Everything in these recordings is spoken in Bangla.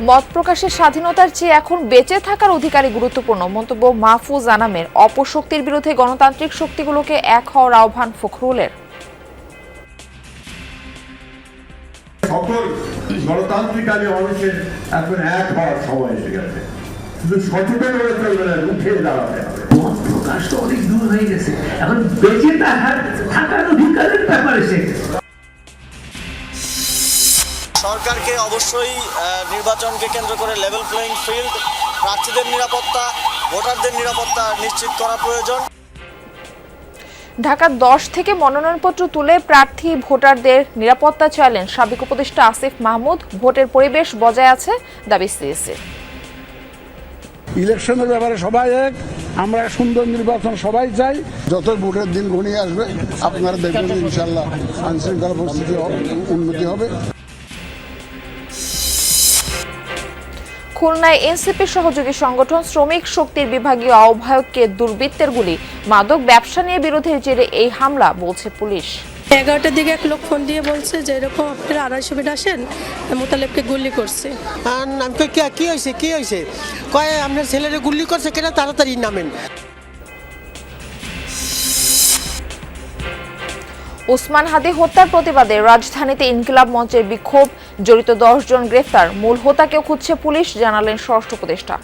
মত প্রকাশের স্বাধীনতার চেয়ে এখন বেঁচে থাকার অধিকারই গুরুত্বপূর্ণ। মন্তব্য মাহফুজ আনামের। অপশক্তির বিরুদ্ধে গণতান্ত্রিক শক্তিগুলোকে এক হওয়ার আহ্বান ফখরুলের। সকল গণতান্ত্রিক আলী মানুষের এখন এক হওয়ার সময় এসে গেছে। শুধু সচেতন হয়ে চলবে না রুখে দাঁড়াতে হবে। মত প্রকাশ তো অনেক দূর হয়ে গেছে। এখন বেঁচে থাকার থাকার অধিকারের ব্যাপার এসে গেছে। সরকারকে অবশ্যই নির্বাচনকে কেন্দ্র করে লেভেল প্লেইং ফিল্ড প্রার্থীদের নিরাপত্তা ভোটারদের নিরাপত্তা নিশ্চিত করা প্রয়োজন। ঢাকা দশ থেকে মনোনয়নপত্র তুলে প্রার্থী ভোটারদের নিরাপত্তা চাইলেন সাবেক উপদেষ্টা আসিফ মাহমুদ। ভোটের পরিবেশ বজায় আছে দাবি সিএসি ইলেকশনের ব্যাপারে সবাই এক আমরা সুন্দর নির্বাচন সবাই চাই। যত ভোটের দিন ঘনিয়ে আসবে আপনারা দেখবেন ইনশাল্লাহ আইন শৃঙ্খলা পরিস্থিতি উন্নতি হবে। খুলনায় এনসিপি সহযোগী সংগঠন শ্রমিক শক্তির বিভাগীয় আহ্বায়ককে দুর্বৃত্তের গুলি। মাদক ব্যবসা নিয়ে বিরোধের জেরে এই হামলা বলছে পুলিশ। এগারোটার দিকে এক লোক ফোন দিয়ে বলছে যে এরকম আপনারা আড়াইশো মিনিট আসেন মোতালেবকে গুলি করছে। আর আমি কই, "কে- কি হয়েছে কি হয়েছে? কয় আপনার ছেলেরে গুলি করছে কেন তাড়াতাড়ি নামেন? ওসমান হাদি হত্যার প্রতিবাদে রাজধানীতে ইনকিলাব মঞ্চের বিক্ষোভ। জড়িত দশজন গ্রেফতার। মূল হোতাকেও খুঁজছে পুলিশ জানালেন স্বরাষ্ট্র উপদেষ্টা।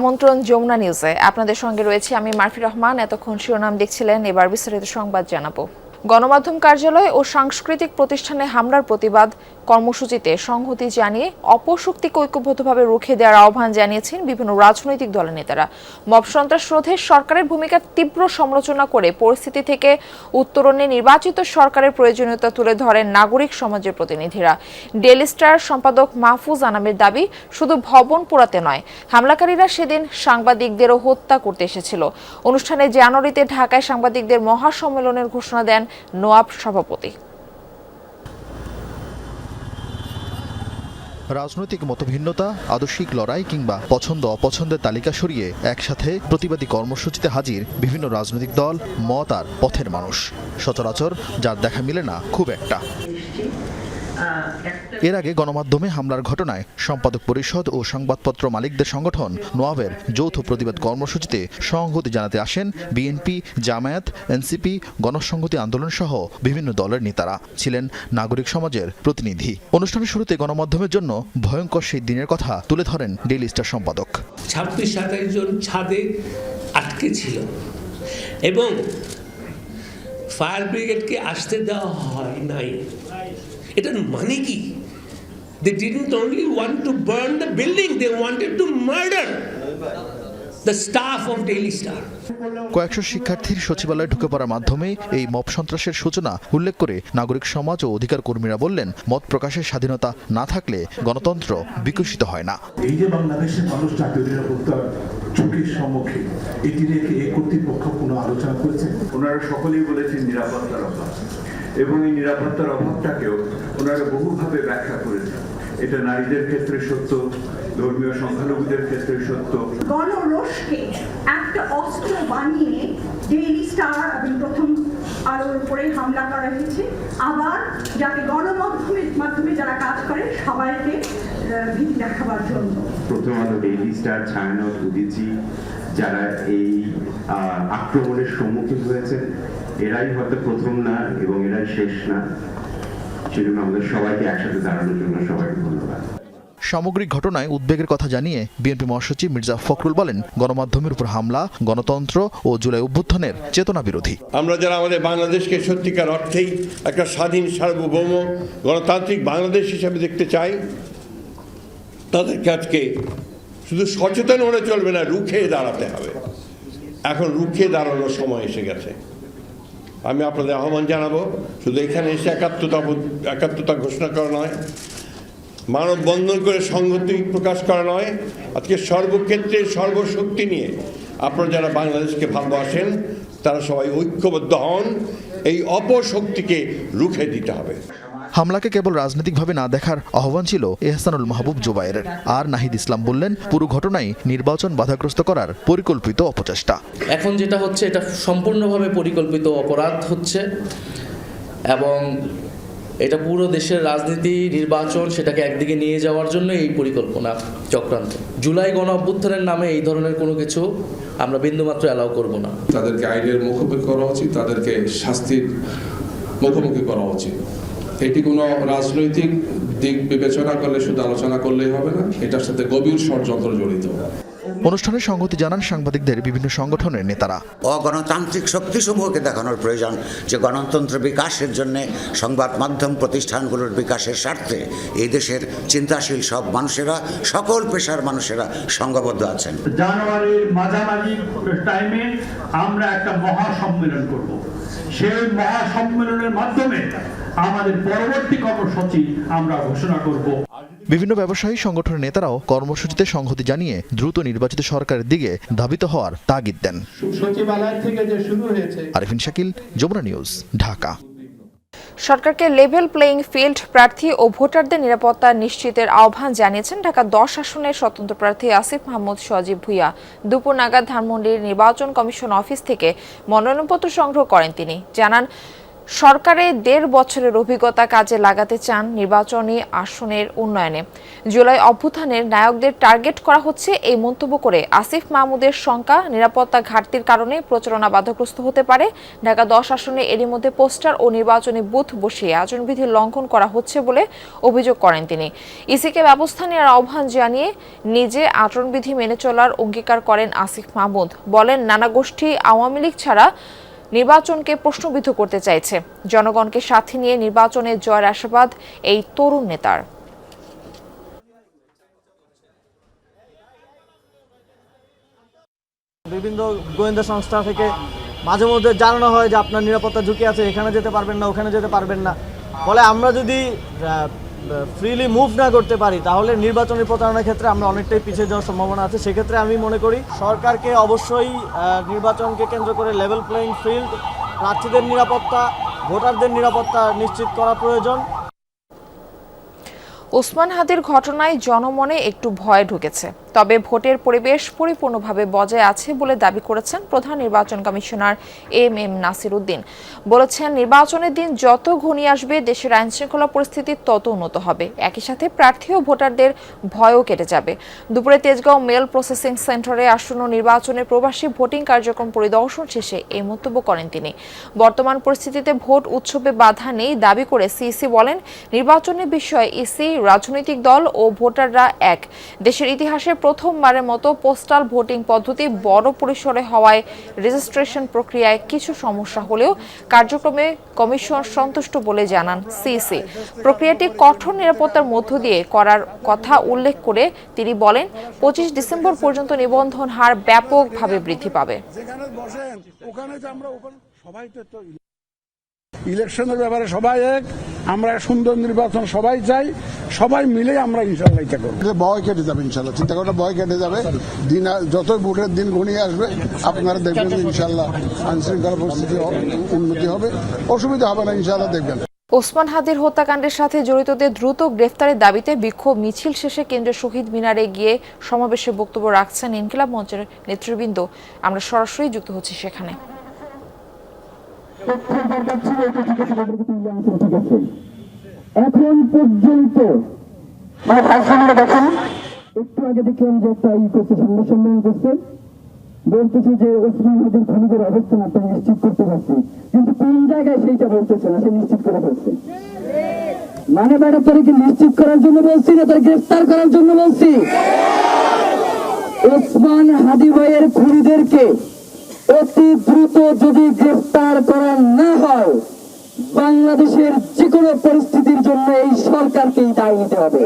আমন্ত্রণ যমুনা নিউজে আপনাদের সঙ্গে রয়েছে আমি মারফি রহমান। এতক্ষণ শিরোনাম দেখছিলেন, এবার বিস্তারিত সংবাদ জানাব। গণমাধ্যম কার্যালয় ও সাংস্কৃতিক প্রতিষ্ঠানে হামলার প্রতিবাদ কর্মসূচিতে সংহতি জানিয়ে অপশক্তিকে ঐক্যবদ্ধভাবে রুখে দেওয়ার আহ্বান জানিয়েছেন বিভিন্ন রাজনৈতিক দলের নেতারা। মব সন্ত্রাস রোধে সরকারের ভূমিকার তীব্র সমালোচনা করে পরিস্থিতি থেকে উত্তরণে নির্বাচিত সরকারের প্রয়োজনীয়তা তুলে ধরেন নাগরিক সমাজের প্রতিনিধিরা। ডেলি স্টার সম্পাদক মাহফুজ আনামের দাবি, শুধু ভবন পোড়াতে নয়, হামলাকারীরা সেদিন সাংবাদিকদেরও হত্যা করতে এসেছিল। অনুষ্ঠানে জানুয়ারিতে ঢাকায় সাংবাদিকদের মহাসম্মেলনের ঘোষণা দেন নোয়াব সভাপতি। রাজনৈতিক মতভিন্নতা, আদর্শিক লড়াই কিংবা পছন্দ অপছন্দের তালিকা সরিয়ে একসাথে প্রতিবাদী কর্মসূচিতে হাজির বিভিন্ন রাজনৈতিক দল, মত আর পথের মানুষ। সচরাচর যার দেখা মিলে না, খুব একটা। এর আগে গণমাধ্যমে হামলার ঘটনায় সম্পাদক পরিষদ ও সংবাদপত্র মালিকদের সংগঠন নোয়াবের যৌথ প্রতিবাদ কর্মসূচিতে সংহতি জানাতে আসেন বিএনপি, জামায়াত, এনসিপি, গণসংহতি আন্দোলন সহ বিভিন্ন দলের নেতারা। ছিলেন নাগরিক সমাজের প্রতিনিধি। অনুষ্ঠানের শুরুতে গণমাধ্যমের জন্য ভয়ঙ্কর সেই দিনের কথা তুলে ধরেন ডেইলি স্টার সম্পাদক। ছাব্বিশ সাতাশ জন ছাদে আটকে ছিল এবং ফায়ার ব্রিগেডকে আসতে দেওয়া হয় নাই। এটার মানে কি they didn't only want to burn the building they wanted to murder the staff of Daily Star কয়েকশো শিক্ষার্থীর সচিবালয়ে ঢুকে পড়ার মাধ্যমে এই মব সন্ত্রাসের সূচনা উল্লেখ করে নাগরিক সমাজ ও অধিকার কর্মীরা বললেন মত প্রকাশের স্বাধীনতা না থাকলে গণতন্ত্র বিকশিত হয় না। এই যে বাংলাদেশের মানুষ জাতীয় নিরাপত্তার ঝুঁকির সম্মুখীন এটি নিয়ে কি কর্তৃপক্ষ কোনো আলোচনা করেছে? ওনারা সকলেই বলেছেন নিরাপত্তার অভাব। এবং এই নিরাপত্তার অভাবটাকেও ওনারা বহুভাবে ব্যাখ্যা করেছেন। এটা নারীদের ক্ষেত্রে সত্য ধর্মীয় সংখ্যালঘুদের ক্ষেত্রে সত্য। গণরোষকে একটা অস্ত্র বানিয়ে ডেইলি স্টার এবং প্রথম আলোর উপরে হামলা করা হয়েছে। আবার যাতে গণমাধ্যমের মাধ্যমে যারা কাজ করে সবাইকে আহ, ভীতি দেখাবার জন্য। প্রথম আলো ডেইলি স্টার ছায়ানট উদিচি যারা এই আহ, আক্রমণের সম্মুখীন হয়েছেন এরাই হয়তো প্রথম না এবং এরাই শেষ না। সেজন্য আমাদের সবাইকে একসাথে দাঁড়ানোর জন্য সবাইকে ধন্যবাদ। সামগ্রিক ঘটনায় উদ্বেগের কথা জানিয়ে বিএনপি মহাসচিব মির্জা ফখরুল বলেন গণমাধ্যমের উপর হামলা গণতন্ত্র ও জুলাই অভ্যুত্থানের চেতনা বিরোধী। আমরা যারা আমাদের বাংলাদেশকে সত্যিকার অর্থেই একটা স্বাধীন সার্বভৌম গণতান্ত্রিক বাংলাদেশ হিসেবে দেখতে চাই তাদেরকে আজকে শুধু সচেতন হলে চলবে না রুখে দাঁড়াতে হবে। এখন রুখে দাঁড়ানোর সময় এসে গেছে। আমি আপনাদের আহ্বান জানাব, শুধু এখানে এসে একাত্মতা একাত্মতা ঘোষণা করা নয় মানব বন্ধন করে সংহতি প্রকাশ করা নয়, আজকে সর্বক্ষেত্রে সর্বশক্তি নিয়ে আপনারা যারা বাংলাদেশকে ভালোবাসেন, তারা সবাই ঐক্যবদ্ধ হন, এই অপশক্তিকে রুখে দিতে হবে। হামলাকে কেবল রাজনৈতিকভাবে না দেখার আহ্বান ছিল এহসানুল মাহবুব জুবাইরের। আর নাহিদ ইসলাম বললেন পুরো ঘটনাই নির্বাচন বাধাগ্রস্ত করার পরিকল্পিত অপচেষ্টা। এখন যেটা হচ্ছে এটা সম্পূর্ণভাবে পরিকল্পিত অপরাধ হচ্ছে এবং এটা পুরো দেশের রাজনীতি নির্বাচন সেটাকে একদিকে নিয়ে যাওয়ার জন্য এই পরিকল্পনা চক্রান্ত। জুলাই গণ অভ্যুত্থানের নামে এই ধরনের কোনো কিছু আমরা বিন্দুমাত্র অ্যালাউ করব না। তাদেরকে আইনের মুখোমুখি করা উচিত তাদেরকে শাস্তির মুখোমুখি করা উচিত। এটি কোনো রাজনৈতিক দিক বিবেচনা করলে শুধু আলোচনা করলেই হবে না এটার সাথে গভীর ষড়যন্ত্র জড়িত। অনুষ্ঠানে সংগতি জানান সাংবাদিকদের বিভিন্ন সংগঠনের নেতারা। অগণতান্ত্রিক শক্তিসমূহকে দেখানোর প্রয়োজন যে গণতন্ত্র বিকাশের জন্য সংবাদ মাধ্যম প্রতিষ্ঠানগুলোর বিকাশের স্বার্থে এই দেশের চিন্তাশীল সব মানুষেরা সকল পেশার মানুষেরা সংঘবদ্ধ আছেন। জানুয়ারির মাঝামাঝি টাইমে আমরা একটা মহা সম্মেলন করব। সেই মহা সম্মেলনের মাধ্যমে আমাদের পরবর্তী কর্মসূচি আমরা ঘোষণা করব। বিভিন্ন ব্যবসায়ী সংগঠনের নেতারাও কর্মসূচিতে সংহতি জানিয়ে দ্রুত নির্বাচিত সরকারের দিকে ধাবিত হওয়ার তাগিদ দেন। সচিবালয় থেকে যে শুরু হয়েছে। আরিফিন শাকিল যমুনা নিউজ ঢাকা। সরকারকে লেভেল প্লেইং ফিল্ড প্রার্থী ও ভোটারদের নিরাপত্তা নিশ্চিতের আহ্বান জানিয়েছেন ঢাকা দশ আসনের স্বতন্ত্র প্রার্থী আসিফ মাহমুদ সজীব ভুইয়া। দুপুর নাগাদ ধানমন্ডির নির্বাচন কমিশন অফিস থেকে মনোনয়নপত্র সংগ্রহ করেন তিনি। জানান সরকারে দেড় বছরের অভিজ্ঞতা কাজে লাগাতে চান নির্বাচনী আসনের উন্নয়নে। জুলাই অভ্যুত্থানের নায়কদের টার্গেট করা হচ্ছে এই মন্তব্য করে আসিফ মাহমুদের শঙ্কা, নিরাপত্তা ঘাটতির কারণে প্রচারণা বাধাগ্রস্ত হতে পারে। ঢাকা দশ আসনে এরই মধ্যে পোস্টার ও নির্বাচনী বুথ বসিয়ে আচরণবিধি লঙ্ঘন করা হচ্ছে বলে অভিযোগ করেন তিনি। ইসিকে ব্যবস্থা নেওয়ার আহ্বান জানিয়ে নিজে আচরণবিধি মেনে চলার অঙ্গীকার করেন আসিফ মাহমুদ। বলেন, নানা গোষ্ঠী আওয়ামী লীগ ছাড়া নির্বাচনকে প্রশ্নবিদ্ধ করতে চাইছে। জনগণকে সাথে নিয়ে নির্বাচনে জয়ের আশাবাদ এই তরুণ নেতার। বিভিন্ন গোয়েন্দা সংস্থা থেকে মাঝে মধ্যে জানানো হয় যে আপনার নিরাপত্তা ঝুঁকি আছে, এখানে যেতে পারবেন না, ওখানে যেতে পারবেন না। ফলে আমরা যদি ফ্রিলি মুভ না করতে পারি, তাহলে নির্বাচনী প্রতারণার ক্ষেত্রে আমরা অনেকটাই পিছিয়ে যাওয়ার সম্ভাবনা আছে। সেক্ষেত্রে আমি মনে করি সরকারকে অবশ্যই নির্বাচনকে কেন্দ্র করে লেভেল প্লেইং ফিল্ড প্রার্থীদের নিরাপত্তা, ভোটারদের নিরাপত্তা নিশ্চিত করা প্রয়োজন। ওসমান হাদির ঘটনায় জনমনে একটু ভয় ঢুকেছে। তবে ভোটের পরিবেশ পরিপূর্ণভাবে বজায় আছে বলে দাবি করেছেন প্রধান নির্বাচন commissioner M M Nasir Uddin. বলেছেন, নির্বাচনের দিন যত ঘনিয়ে আসবে, দেশের আইনশৃঙ্খলা পরিস্থিতি তত উন্নত হবে। একই সাথে প্রার্থী ও ভোটারদের ভয়ও কেটে যাবে। দুপুরে তেজগাঁও মেল প্রসেসিং সেন্টারে আসন্ন নির্বাচনের প্রবাসী ভোটিং কার্যক্রম পরিদর্শন শেষে এই মন্তব্য করেন তিনি। বর্তমান পরিস্থিতিতে ভোট উৎসবে বাধা নেই, দাবি করে সিইসি বলেন, নির্বাচনের বিষয়ে ইসি রাজনৈতিক দল ও ভোটাররা এক। দেশের ইতিহাসে প্রথমবারের মতো পোস্টাল ভোটিং পদ্ধতি বড় পরিসরে হওয়ায় রেজিস্ট্রেশন প্রক্রিয়ায় কিছু সমস্যা হলেও কার্যক্রমে কমিশন সন্তুষ্ট বলে জানান সিসি প্রক্রিয়াটি কঠোর নিরাপত্তার মধ্য দিয়ে করার কথা উল্লেখ করে তিনি বলেন, পঁচিশ ডিসেম্বর পর্যন্ত নিবন্ধন হার ব্যাপকভাবে বৃদ্ধি পাবে। ইলেকশনের ব্যাপারে সবাই এক আমরা সুন্দর নির্বাচন সবাই চাই সবাই মিলে আমরা ইনশাল্লাহ এটা করব। ভয় কেটে যাবে ইনশাল্লাহ চিন্তা করা ভয় কেটে যাবে। দিন যত ভোটের দিন ঘনিয়ে আসবে আপনারা দেখবেন ইনশাল্লাহ আইন শৃঙ্খলা পরিস্থিতি উন্নতি হবে অসুবিধা হবে না ইনশাল্লাহ দেখবেন। ওসমান হাদির হত্যাকাণ্ডের সাথে জড়িতদের দ্রুত গ্রেফতারের দাবিতে বিক্ষোভ মিছিল শেষে কেন্দ্রীয় শহীদ মিনারে গিয়ে সমাবেশে বক্তব্য রাখছেন ইনকিলাব মঞ্চের নেতৃবৃন্দ। আমরা সরাসরি যুক্ত হচ্ছি সেখানে। এখন পর্যন্ত মানে ভাই সামনে দেখেন একটু আগে দেখলাম যে একটা ই করছে সম্মেলন করছে বলতেছে যে, ওসমান অবস্থান আপনারা নিশ্চিত করতে কিন্তু কোন জায়গায় সেইটা বলতেছে না সে নিশ্চিত করে ফেলছে মানে ম্যাডাম তোর কি নিশ্চিত করার জন্য বলছি। না তোর গ্রেফতার করার জন্য বলছি ওসমান হাদি ভাইয়ের খুনিদেরকে অতি দ্রুত যদি গ্রেফতার করা না হয়, বাংলাদেশের যে কোনো পরিস্থিতির জন্য এই সরকারকেই দায়ী নিতে হবে।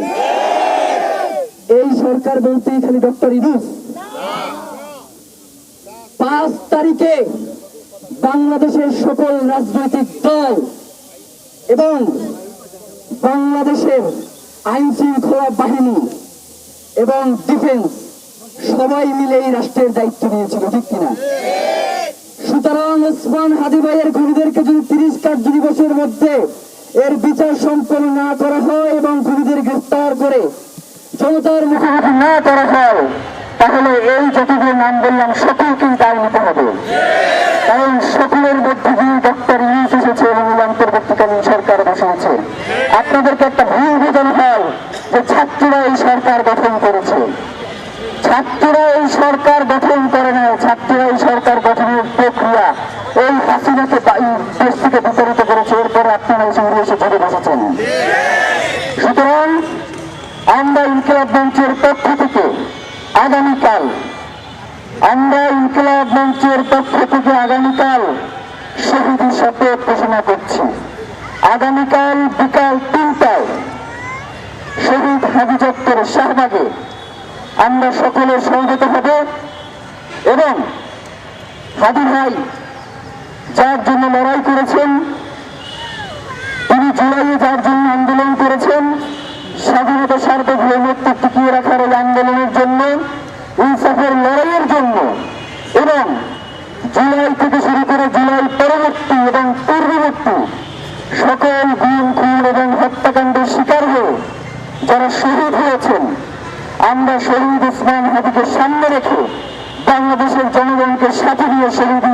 এই সরকার বলতেই খালি ডক্টর ইদুস পাঁচ তারিখে বাংলাদেশের সকল রাজনৈতিক দল এবং বাংলাদেশের আইন শৃঙ্খলা বাহিনী এবং ডিফেন্স সবাই মিলে এই রাষ্ট্রের দায়িত্ব নিয়েছিল, ঠিক কিনা? সুতরাং ওসমান হাদি ভাইয়ের খুনিদেরকে যদি তিরিশ কার্য দিবসের মধ্যে এর বিচার সম্পন্ন না করা হয় এবং খুনিদের গ্রেফতার করে জনতার মুখোমুখি না করা হয়, তাহলে এই যতগুলো নাম বললাম সকলকেই দায় নিতে হবে। কারণ সকলের মধ্যে দিয়ে ডক্টর ইউস এসেছে এবং অন্তর্বর্তীকালীন সরকার বসেছে আপনাদেরকে একটা ভুল বোঝানো হয় যে ছাত্ররা এই সরকার গঠন করেছে ছাত্ররা এই সরকার গঠন করে না ছাত্ররা এই সরকার গঠনের প্রক্রিয়া এই হাসিনাকে বা- এই দেশ থেকে বিতাড়িত করেছে এরপরে আপনারা এসে উড়ে এসে ঝরে বসেছেন সুতরাং আমরা ইনকিলাব মঞ্চের পক্ষ থেকে আগামীকাল, আমরা ইনকিলাব মঞ্চের পক্ষ থেকে আগামীকাল শহীদ শপথ ঘোষণা করছি। আগামীকাল বিকাল তিনটায় শহীদ হাজি চত্বর শাহবাগে আমরা সকলে সংগত হব এবং হাদি ভাই যার জন্য লড়াই করেছেন, তিনি জুলাইয়ে যার জন্য আন্দোলন করেছেন স্বাধীনতা সার্বভৌমত্ব টিকিয়ে রাখার এই আন্দোলনের জন্য, ইনসাফের লড়াইয়ের জন্য এবং জুলাই থেকে শুরু করে জুলাই পরবর্তী এবং পূর্ববর্তী সকল গুম, খুন এবং হত্যাকাণ্ডের শিকার হয়ে যারা শহীদ হয়েছেন, আমরা শহীদ ওসমান হাদিকে সামনে রেখে বাংলাদেশের জনগণকে সাথে নিয়ে শহীদ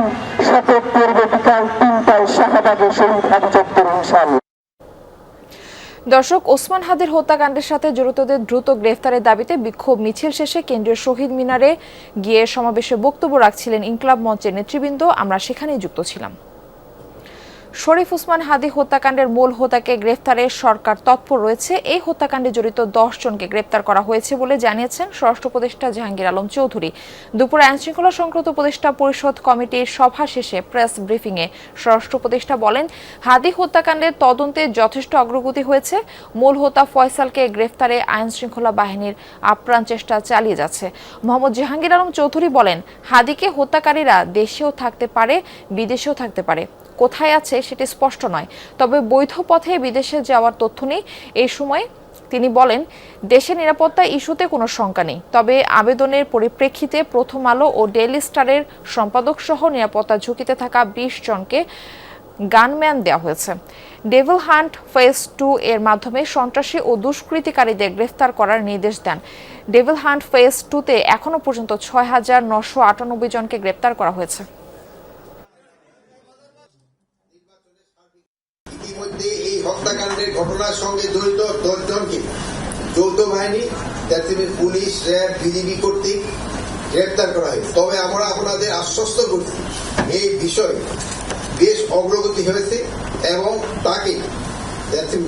শপথ করবে বিকাল তিনটায় শাহবাগে শহীদ হাদি চত্বর দর্শক, ওসমান হাদির হত্যাকাণ্ডের সাথে জড়িতদের দ্রুত গ্রেফতারের দাবিতে বিক্ষোভ মিছিল শেষে কেন্দ্রীয় শহীদ মিনারে গিয়ে সমাবেশে বক্তব্য রাখছিলেন ইনকলাব মঞ্চের নেতৃবৃন্দ। আমরা সেখানেই যুক্ত ছিলাম। শরীফ উসমান হাদি হত্যাকাণ্ডের মূল হোতাকে গ্রেফতারে সরকার তৎপর রয়েছে। এই হত্যাকাণ্ডে জড়িত দশ জনকে গ্রেপ্তার করা হয়েছে বলে জানিয়েছেন স্বরাষ্ট্র উপদেষ্টা জাহাঙ্গীর আলম চৌধুরী। দুপুরে আইনশৃঙ্খলা সংক্রান্ত উপদেষ্টা পরিষদ কমিটির সভা শেষে প্রেস ব্রিফিংয়ে স্বরাষ্ট্র উপদেষ্টা বলেন, হাদি হত্যাকাণ্ডের তদন্তে যথেষ্ট অগ্রগতি হয়েছে। মূল হোতা ফয়সালকে গ্রেফতারে আইনশৃঙ্খলা বাহিনীর আপ্রাণ চেষ্টা চালিয়ে যাচ্ছে। মোহাম্মদ জাহাঙ্গীর আলম চৌধুরী বলেন, হাদিকে হত্যাকারীরা দেশেও থাকতে পারে, বিদেশেও থাকতে পারে। কোথায় আছে সেটি স্পষ্ট নয়। তবে বৈধ পথে বিদেশে যাওয়ার তথ্য নেই। এই সময় তিনি বলেন, দেশের নিরাপত্তা ইস্যুতে কোনো শঙ্কা নেই। তবে আবেদনের পরিপ্রেক্ষিতে প্রথম আলো ও ডেইলি স্টারের সম্পাদক সহ নিরাপত্তা ঝুঁকিতে থাকা বিশ জনকে গানম্যান দেওয়া হয়েছে। ডেভিল হান্ট ফেজ টু এর মাধ্যমে সন্ত্রাসী ও দুষ্কৃতিকারীদের গ্রেফতার করার নির্দেশ দেন। ডেভিল হান্ট ফেজ টুতে এখনও পর্যন্ত ছয় হাজার নশো আটানব্বই জনকে গ্রেপ্তার করা হয়েছে। ঘটনার সঙ্গে জড়িত দশজনকে যৌথ বাহিনী জাতীয় পুলিশ, র্যাব, বিজিবি কর্তৃক গ্রেপ্তার করা হয়েছে তবে আমরা আপনাদের আশ্বস্ত করছি, এই বিষয়ে বেশ অগ্রগতি হয়েছে এবং তাকে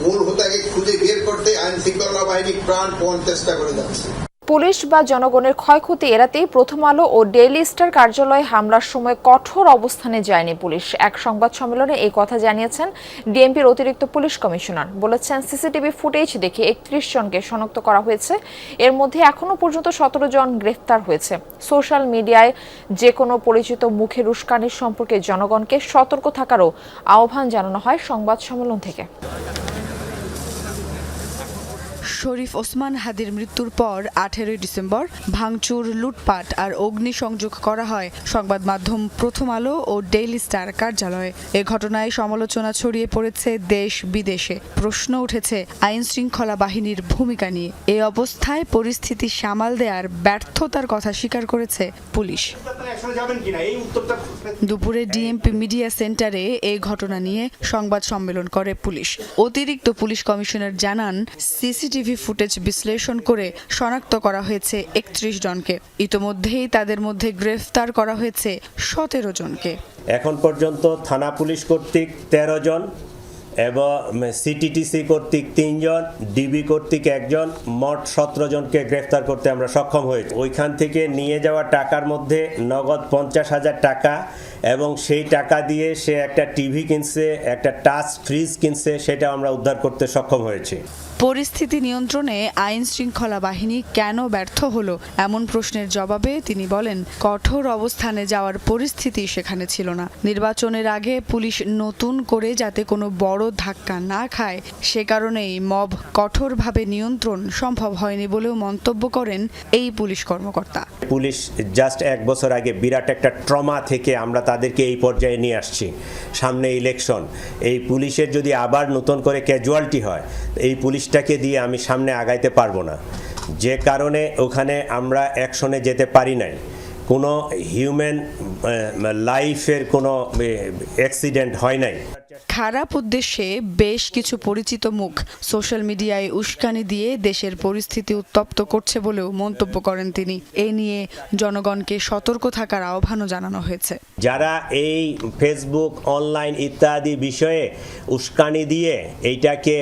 মূল হোতাকে খুঁজে বের করতে আইন শৃঙ্খলা বাহিনী প্রাণপণ চেষ্টা করে যাচ্ছে। পুলিশ বা জনগণের ক্ষয়ক্ষতি এড়াতেই প্রথম আলো ও ডেইলি স্টার কার্যালয়ে হামলার সময় কঠোর অবস্থানে যায়নি পুলিশ। এক সংবাদ সম্মেলনে এই কথা জানিয়েছেন ডিএমপির অতিরিক্ত পুলিশ কমিশনার। বলেছেন, সিসিটিভি ফুটেজ দেখে একত্রিশ জনকে শনাক্ত করা হয়েছে। এর মধ্যে এখনও পর্যন্ত সতেরো জন গ্রেফতার হয়েছে। সোশ্যাল মিডিয়ায় যে কোনো পরিচিত মুখের উস্কানির সম্পর্কে জনগণকে সতর্ক থাকারও আহ্বান জানানো হয় সংবাদ সম্মেলন থেকে। শরীফ ওসমান হাদির মৃত্যুর পর আঠেরোই ডিসেম্বর ভাঙচুর, লুটপাট আর অগ্নিসংযোগ করা হয় সংবাদ মাধ্যম প্রথম আলো ও ডেইলি স্টার কার্যালয়ে। এ ঘটনায় সমালোচনা ছড়িয়ে পড়েছে দেশ বিদেশে। প্রশ্ন উঠেছে আইন শৃঙ্খলা বাহিনীর ভূমিকা নিয়ে। এ অবস্থায় পরিস্থিতি সামাল দেওয়ার ব্যর্থতার কথা স্বীকার করেছে পুলিশ। দুপুরে ডিএমপি মিডিয়া সেন্টারে এই ঘটনা নিয়ে সংবাদ সম্মেলন করে পুলিশ। অতিরিক্ত পুলিশ কমিশনার জানান, সিসিটিভি ফুটেজ বিশ্লেষণ করে শনাক্ত করা হয়েছে একত্রিশ জনকে। ইতোমধ্যেই তাদের মধ্যে গ্রেফতার করা হয়েছে সতেরো জনকে। এখন পর্যন্ত থানা পুলিশ কর্তৃক তেরো জন এবং সিটিটিসি কর্তৃক তিনজন ডিবি কর্তৃক একজন, মোট সতেরো জনকে গ্রেফতার করতে আমরা সক্ষম হয়েছি। ওইখান থেকে নিয়ে যাওয়া টাকার মধ্যে নগদ পঞ্চাশ হাজার টাকা এবং সেই টাকা দিয়ে সে একটা টিভি কিনছে, একটা টাচ ফ্রিজ কিনছে সেটা আমরা উদ্ধার করতে সক্ষম হয়েছি। পরিস্থিতি নিয়ন্ত্রণে আইন শৃঙ্খলা বাহিনী কেন ব্যর্থ হলো? এমন প্রশ্নের জবাবে তিনি বলেন, কঠোর অবস্থানে যাওয়ার পরিস্থিতি সেখানে ছিল না। নির্বাচনের আগে পুলিশ নতুন করে যাতে কোনো বড় ধাক্কা না খায়, সে কারণেই মব কঠোরভাবে নিয়ন্ত্রণ সম্ভব হয়নি বলেও মন্তব্য করেন এই পুলিশ কর্মকর্তা। পুলিশ জাস্ট এক বছর আগে বিরাট একটা ট্রমা থেকে আমরা তাদেরকে এই পর্যায়ে নিয়ে আসছি। সামনে ইলেকশন এই পুলিশের যদি আবার নতুন করে ক্যাজুয়ালিটি হয়, এই পুলিশটাকে দিয়ে আমি সামনে আগাইতে পারব না। যে কারণে ওখানে আমরা অ্যাকশনে যেতে পারি নাই। কোনো হিউম্যান লাইফের কোনো অ্যাক্সিডেন্ট হয় নাই। খারাপ উদ্দেশ্যে বেশ কিছু পরিচিত মুখ সোশ্যাল মিডিয়ায় উস্কানি দিয়ে দেশের পরিস্থিতি উত্তপ্ত করছে বলেও মন্তব্য করেন তিনি। এ নিয়ে জনগণকে সতর্ক থাকার আহ্বানও জানানো হয়েছে। যারা এই ফেসবুক অনলাইন ইত্যাদি বিষয়ে উস্কানি দিয়ে এইটাকে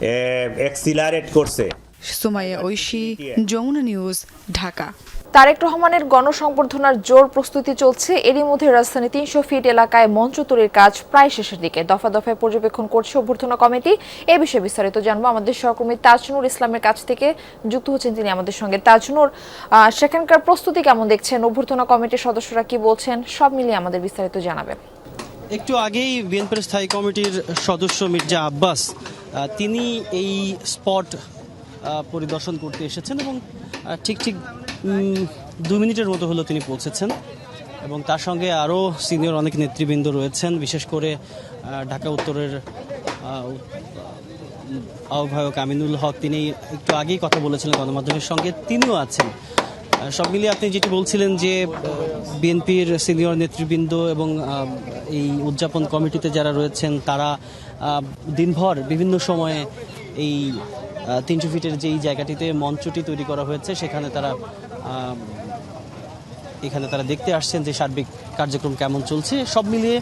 অ্যাক্সিলারেট করছে। সুমাইয়া ঐশী যমুনা নিউজ ঢাকা। তারেক রহমানের গণসংবর্ধনার জোর প্রস্তুতি চলছে। এরই মধ্যে রাজধানী তিনশো ফিট এলাকায় মঞ্চ তৈরির কাজ প্রায় শেষের দিকে। দফা দফায় পর্যবেক্ষণ করছে অভ্যর্থনা কমিটি। এ বিষয়ে বিস্তারিত জানব আমাদের সহকর্মী তাজনুর ইসলামের কাছ থেকে। যুক্ত হচ্ছেন তিনি আমাদের সঙ্গে। তাজনুর আহ, সেখানকার প্রস্তুতি কেমন দেখছেন? অভ্যর্থনা কমিটির সদস্যরা কি বলছেন? সব মিলিয়ে আমাদের বিস্তারিত জানাবেন। একটু আগেই বিএনপির স্থায়ী কমিটির সদস্য মির্জা আব্বাস তিনি এই স্পট পরিদর্শন করতে এসেছেন এবং ঠিক ঠিক দু মিনিটের মতো হলো তিনি পৌঁছেছেন এবং তার সঙ্গে আরও সিনিয়র অনেক নেতৃবৃন্দ রয়েছেন, বিশেষ করে ঢাকা উত্তরের আহ্বায়ক আমিনুল হক। তিনি একটু আগেই কথা বলেছিলেন গণমাধ্যমের সঙ্গে, তিনিও আছেন। সব মিলিয়ে আপনি যেটি বলছিলেন যে বিএনপির সিনিয়র নেতৃবৃন্দ এবং এই উদযাপন কমিটিতে যারা রয়েছেন, তারা দিনভর বিভিন্ন সময়ে এই তিনশো ফিটের যেই জায়গাটিতে মঞ্চটি তৈরি করা হয়েছে, সেখানে তারা এখানে তারা দেখতে আসছেন যে সার্বিক কার্যক্রম কেমন চলছে। সব মিলিয়ে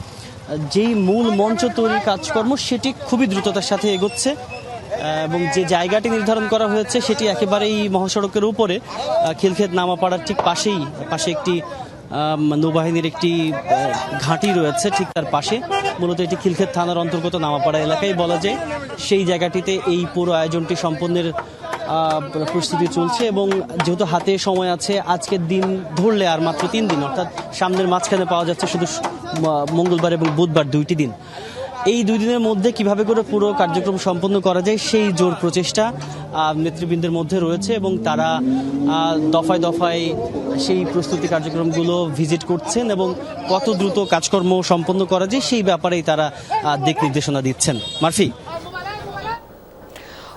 যেই মূল মঞ্চ তৈরির কাজকর্ম, সেটি খুবই দ্রুততার সাথে এগোচ্ছে। এবং যে জায়গাটি নির্ধারণ করা হয়েছে সেটি একেবারেই মহাসড়কের উপরে খিলক্ষেত নামাপাড়ার ঠিক পাশেই, পাশে একটি নৌবাহিনীর একটি ঘাঁটি রয়েছে ঠিক তার পাশে। মূলত এটি খিলক্ষেত থানার অন্তর্গত নামাপাড়া এলাকায় বলা যায়। সেই জায়গাটিতে এই পুরো আয়োজনটি সম্পন্নের প্রস্তুতি চলছে এবং যেহেতু হাতে সময় আছে, আজকের দিন ধরলে আর মাত্র তিন দিন, অর্থাৎ সামনের মাঝখানে পাওয়া যাচ্ছে শুধু মঙ্গলবার এবং বুধবার দুইটি দিন। এই দুই দিনের মধ্যে কীভাবে করে পুরো কার্যক্রম সম্পন্ন করা যায় সেই জোর প্রচেষ্টা নেতৃবৃন্দের মধ্যে রয়েছে এবং তারা দফায় দফায় সেই প্রস্তুতি কার্যক্রমগুলো ভিজিট করছেন এবং কত দ্রুত কাজকর্ম সম্পন্ন করা যায় সেই ব্যাপারেই তারা দিক নির্দেশনা দিচ্ছেন। মার্ফি?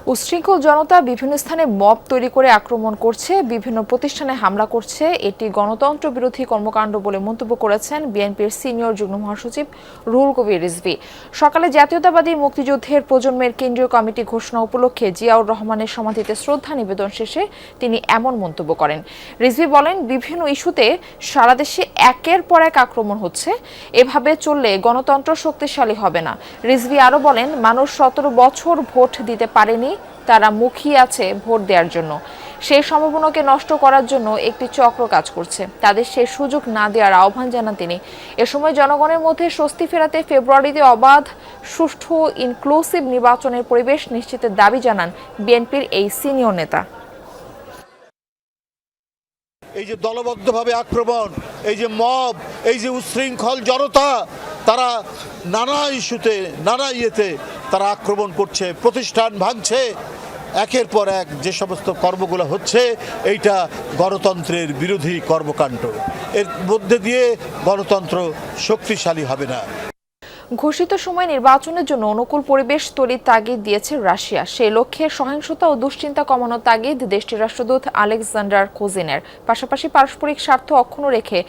উশৃঙ্খল জনতা বিভিন্ন স্থানে মব তৈরি করে আক্রমণ করছে, বিভিন্ন প্রতিষ্ঠানে হামলা করছে। এটি গণতন্ত্র বিরোধী কর্মকাণ্ড বলে মন্তব্য করেছেন বিএনপির সিনিয়র যুগ্ম মহাসচিব রুহুল কবির রিজভি। সকালে জাতীয়তাবাদী মুক্তিযুদ্ধের প্রজন্মের কেন্দ্রীয় কমিটি ঘোষণা উপলক্ষে জিয়াউর রহমানের সমাধিতে শ্রদ্ধা নিবেদন শেষে তিনি এমন মন্তব্য করেন। রিজভি বলেন, বিভিন্ন ইস্যুতে সারা দেশে একের পর এক আক্রমণ হচ্ছে। এভাবে চললে গণতন্ত্র শক্তিশালী হবে না। রিজভি আরও বলেন, মানুষ সতেরো বছর ভোট দিতে পারেনি তারা মুখী আছে ভোট দেওয়ার জন্য। সেই সম্ভাবনাকে নষ্ট করার জন্য একটি চক্র কাজ করছে। তাদের সে সুযোগ না দেওয়ার আহ্বান জানান তিনি। এ সময় জনগণের মধ্যে স্বস্তি ফেরাতে ফেব্রুয়ারিতে অবাধ, সুষ্ঠু ইনক্লুসিভ নির্বাচনের পরিবেশ নিশ্চিতের দাবি জানান বিএনপির এই সিনিয়র নেতা। এই যে দলবদ্ধভাবে আক্রমণ, এই যে মব, এই যে উচ্ছৃঙ্খল জনতা, তারা নানা ইস্যুতে, নানা ইয়েতে তারা আক্রমণ করছে, প্রতিষ্ঠান ভাঙছে। একের পর এক যে সমস্ত কর্মগুলো হচ্ছে, এইটা গণতন্ত্রের বিরোধী কর্মকাণ্ড। এর মধ্যে দিয়ে গণতন্ত্র শক্তিশালী হবে না। ঘোষিত সময় নির্বাচনের জন্য অনুকূল পরিবেশ তৈরির তাগিদ দিয়েছে রাশিয়া। সেই লক্ষ্যে সহিংসতা ও দুশ্চিন্তা কমানোর তাগিদ দেশটির রাষ্ট্রদূত আলেকজান্ডার কোজিনের। পাশাপাশি পারস্পরিক স্বার্থ অক্ষুণ্ণ রেখে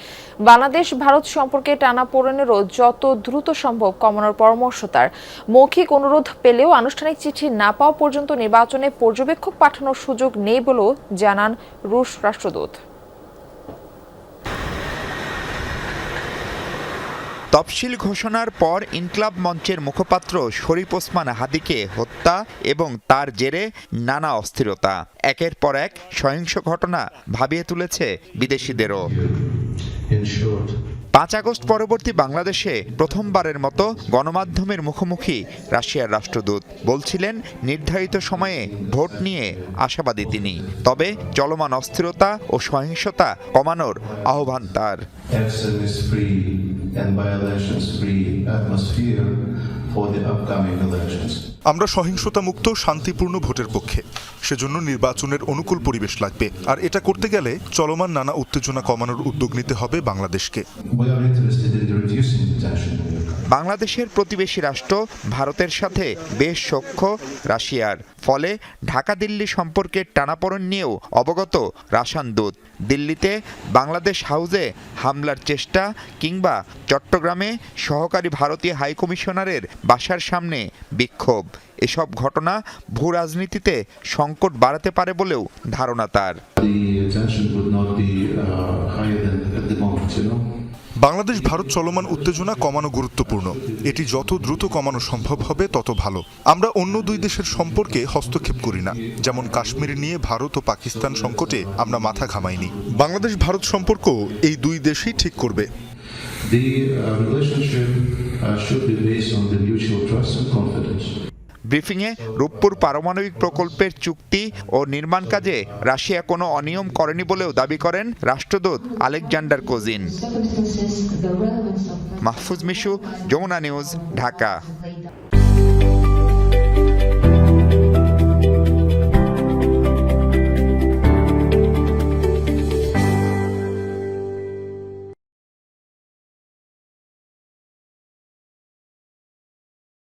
বাংলাদেশ ভারত সম্পর্কে টানা টানাপোড়েনেরও যত দ্রুত সম্ভব কমানোর পরামর্শ তার। মৌখিক অনুরোধ পেলেও আনুষ্ঠানিক চিঠি না পাওয়া পর্যন্ত নির্বাচনে পর্যবেক্ষক পাঠানোর সুযোগ নেই বলেও জানান রুশ রাষ্ট্রদূত। তফসিল ঘোষণার পর ইনকলাব মঞ্চের মুখপাত্র শরীফ ওসমান হাদিকে হত্যা এবং তার জেরে নানা অস্থিরতা। একের পর এক সহিংস ঘটনা ভাবিয়ে তুলেছে বিদেশিদেরও। পাঁচ আগস্ট পরবর্তী বাংলাদেশে প্রথমবারের মতো গণমাধ্যমের মুখোমুখি রাশিয়ার রাষ্ট্রদূত। বলছিলেন নির্ধারিত সময়ে ভোট নিয়ে আশাবাদী তিনি। তবে চলমান অস্থিরতা ও সহিংসতা কমানোর আহ্বান তার। And violations-free atmosphere for the upcoming elections. আমরা সহিংসতা মুক্ত শান্তিপূর্ণ ভোটের পক্ষে। সেজন্য নির্বাচনের অনুকূল পরিবেশ লাগবে। আর এটা করতে গেলে চলমান নানা উত্তেজনা কমানোর উদ্যোগ নিতে হবে বাংলাদেশকে. বাংলাদেশের প্রতিবেশী রাষ্ট্র ভারতের সাথে বেশ সখ্য রাশিয়ার। ফলে ঢাকা দিল্লি সম্পর্কের টানাপোড়েন নিয়েও অবগত রাশান দূত। দিল্লিতে বাংলাদেশ হাউসে হামলার চেষ্টা কিংবা চট্টগ্রামে সহকারী ভারতীয় হাইকমিশনারের বাসার সামনে বিক্ষোভ। এসব ঘটনা ভূ রাজনীতিতে সংকট বাড়াতে পারে বলেও ধারণা তার. বাংলাদেশ ভারত চলমান উত্তেজনা কমানো গুরুত্বপূর্ণ। এটি যত দ্রুত কমানো সম্ভব হবে তত ভালো। আমরা অন্য দুই দেশের সম্পর্কে হস্তক্ষেপ করি না। যেমন কাশ্মীর নিয়ে ভারত ও পাকিস্তান সংকটে আমরা মাথা ঘামাইনি। বাংলাদেশ ভারত সম্পর্ক এই দুই দেশই ঠিক করবে। The uh, relationship ব্রিফিংয়ে রূপপুর পারমাণবিক প্রকল্পের চুক্তি ও নির্মাণ কাজে রাশিয়া কোনো অনিয়ম করেনি বলেও দাবি করেন রাষ্ট্রদূত Alexander Khozin. Mahfuz Mishu, Jamuna news, Dhaka.